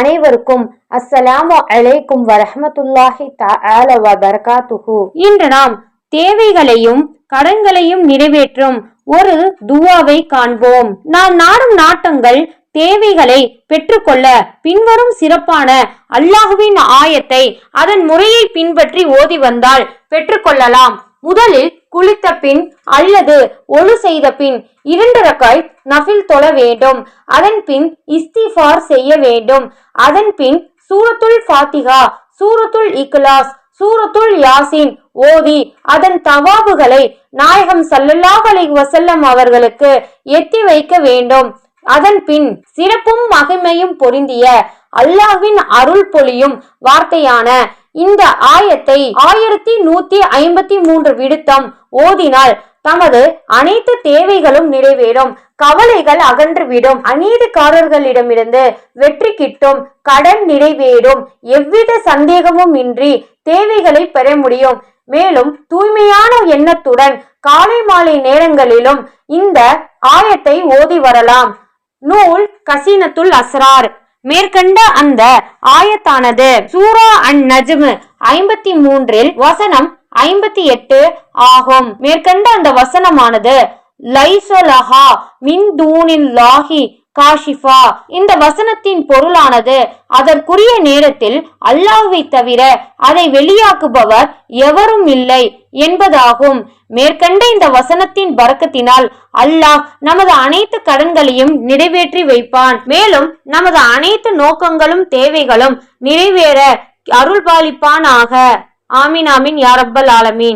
அனைவருக்கும் அஸ்ஸலாமு அலைக்கும் வரஹ்மத்துல்லாஹி தஆல வ பரகாத்துஹு இன்று நாம் தேவைகளையும் கடன்களையும் நிறைவேற்றும் ஒரு துவாவை காண்போம். நாம் நாடும் நாட்டங்கள் தேவைகளை பெற்றுக்கொள்ள பின்வரும் சிறப்பான அல்லாஹுவின் ஆயத்தை அதன் முறையை பின்பற்றி ஓதி வந்தால் பெற்றுக்கொள்ளலாம். முதலில் குளித்த பின் அல்லது ஒழு செய்த பின் இரண்டு ரக்காய் நஃபில் தொழ வேண்டும். அதன் பின் இஸ்திஃபார் செய்ய வேண்டும். அதன் பின் சூரத்துல் ஃபாத்திகா சூரத்துல் இக்லாஸ் சூரத்துல் யாசின் ஓதி அதன் தவாபுகளை நாயகம் சல்லல்லாஹ் அலைஹி வசல்லம் அவர்களுக்கு எத்தி வைக்க வேண்டும். அதன் பின் சிறப்பும் மகிமையும் பொருந்திய அல்லாஹ்வின் அருள் பொழியும் வார்த்தையான இந்த ஆயத்தை ஆயிரத்தி நூத்தி ஐம்பத்தி மூன்று விடுத்தம் ஓதினால் தமது அனைத்து தேவைகளும் நிறைவேறும் கவலைகள் அகன்றுவிடும் அநீதிக்காரர்களிடமிருந்து வெற்றி கிட்டும் கடன் நிறைவேறும் எவ்வித சந்தேகமும் இன்றி தேவைகளை பெற முடியும். மேலும் தூய்மையான எண்ணத்துடன் காலை மாலை நேரங்களிலும் இந்த ஆயத்தை ஓதி வரலாம். நூல் கசீனத்துல் அஸ்ரார். மேற்கண்ட அந்த ஆயத்தானது. சூரா அன் நஜ்மு ஐம்பத்தி மூன்றில் வசனம் ஐம்பத்தி எட்டு ஆகும். மேற்கண்ட அந்த வசனமானது லைசலஹா மின் தூனில்லாஹி காஷிஃபா. இந்த வசனத்தின் பொருளானது அதற்குரிய நேரத்தில் அல்லாஹ்வை தவிர அதை வெளியாக்குபவர் எவரும் இல்லை என்பதாகும். மேற்கண்ட இந்த வசனத்தின் வரக்கத்தினால் அல்லாஹ் நமது அனைத்து கடன்களையும் நிறைவேற்றி வைப்பான். மேலும் நமது அனைத்து நோக்கங்களும் தேவைகளும் நிறைவேற அருள்பாலிப்பானாக. ஆமீன் ஆமீன் யாரப்பல் ஆலமீன்.